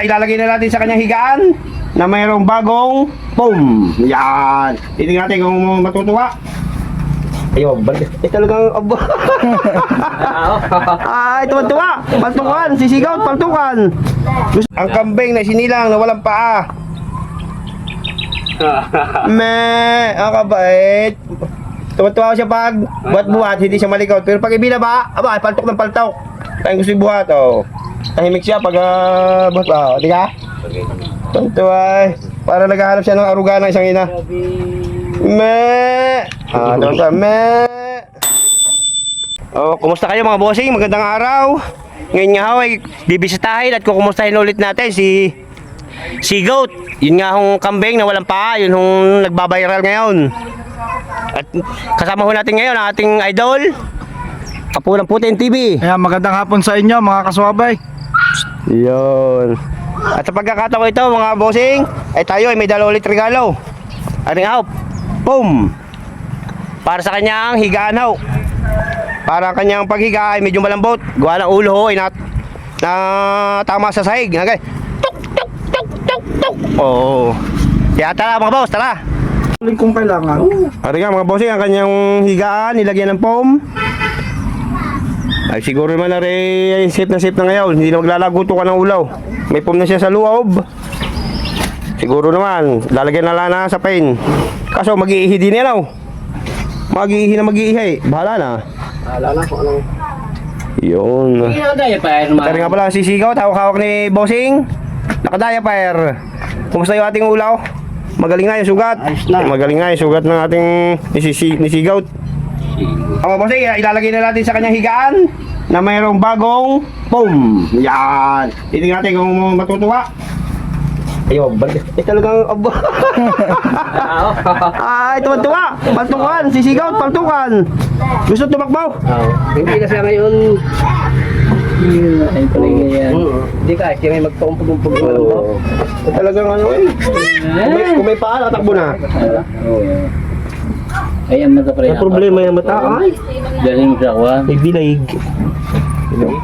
Ilalagay na natin sa kanyang higaan na mayroong bagong boom. Yan. Titingnan natin kung matutuwa. Ayun, balik. Eh talagang abo. Ay, tuwa-tuwa. Paltukan, sisigaw, paltukan. Ang kambing na sinilang na walang paa. Me, ang kabait. Tuwa-tuwa siya pag buhat-buhat, hindi siya malikot. Pero pag ibinaba, aba, paltok ng paltok. Kaya gusto buhat, oh. Tahimik siya pag uh, buhat pa, oh. Di ka? Tuwa, eh. Para naghahanap siya ng aruga ng isang ina. Me! Ah, tuwa me! Oh, kumusta kayo mga bossing? Magandang araw. Ngayon nga ho ay bibisitahin at kukumustahin ulit natin si si Goat. Yun nga hong kambing na walang paa, yun hong nagbabiral ngayon. At kasama ho natin ngayon ang ating idol, Kapulang Putin TV. Ayan, magandang hapon sa inyo mga kaswabay. Yun. At sa pagkakataon ito mga bossing, ay tayo ay may dalawa ulit regalo. Ating hawp. Boom! Para sa kanyang higaan ho. Para ang kanyang paghiga ay medyo malambot. Gawa ng ulo ho ay nat na tama sa sahig. Okay. Tuk, tuk, tuk, tuk, tuk. Oo. Kaya tara mga boss, tara. Kung kailangan. Ari nga mga bossing, ang kanyang higaan, nilagyan ng foam. Ay siguro naman na rin, ay safe na safe na ngayon. Hindi na maglalaguto ka ng ulaw. May foam na siya sa loob. Siguro naman, lalagyan na lang na sa pain. Kaso mag-iihi din yan oh. Mag-iihi na mag-iihi. Bahala na. Alala ko anong... Yun. Nakadaya pa yun, Tari nga pala sisigaw, hawak-hawak ni Bossing. Nakadaya pa Kumusta yung ating ulaw? Magaling nga yung sugat. Na. Magaling nga yung sugat ng ating nisisi, nisigaw. Ang Bossing, ilalagay na natin sa kanyang higaan na mayroong bagong boom. Yan. Titingnan natin kung matutuwa. Ayun, balik. Eh talagang abo. Ay, tuwa-tuwa. Paltukan, sisigaw, paltukan. Gusto tumakbaw? Hindi kasi ngayon. Ay, pala yan. Hindi ka, kaya may mo. Eh, talagang ano eh. Kung may, kung may paa, tatakbo na. Ayan, mata pa rin. Ang problema yung mata, ay. Galing mo siya, kuha. May bilayig.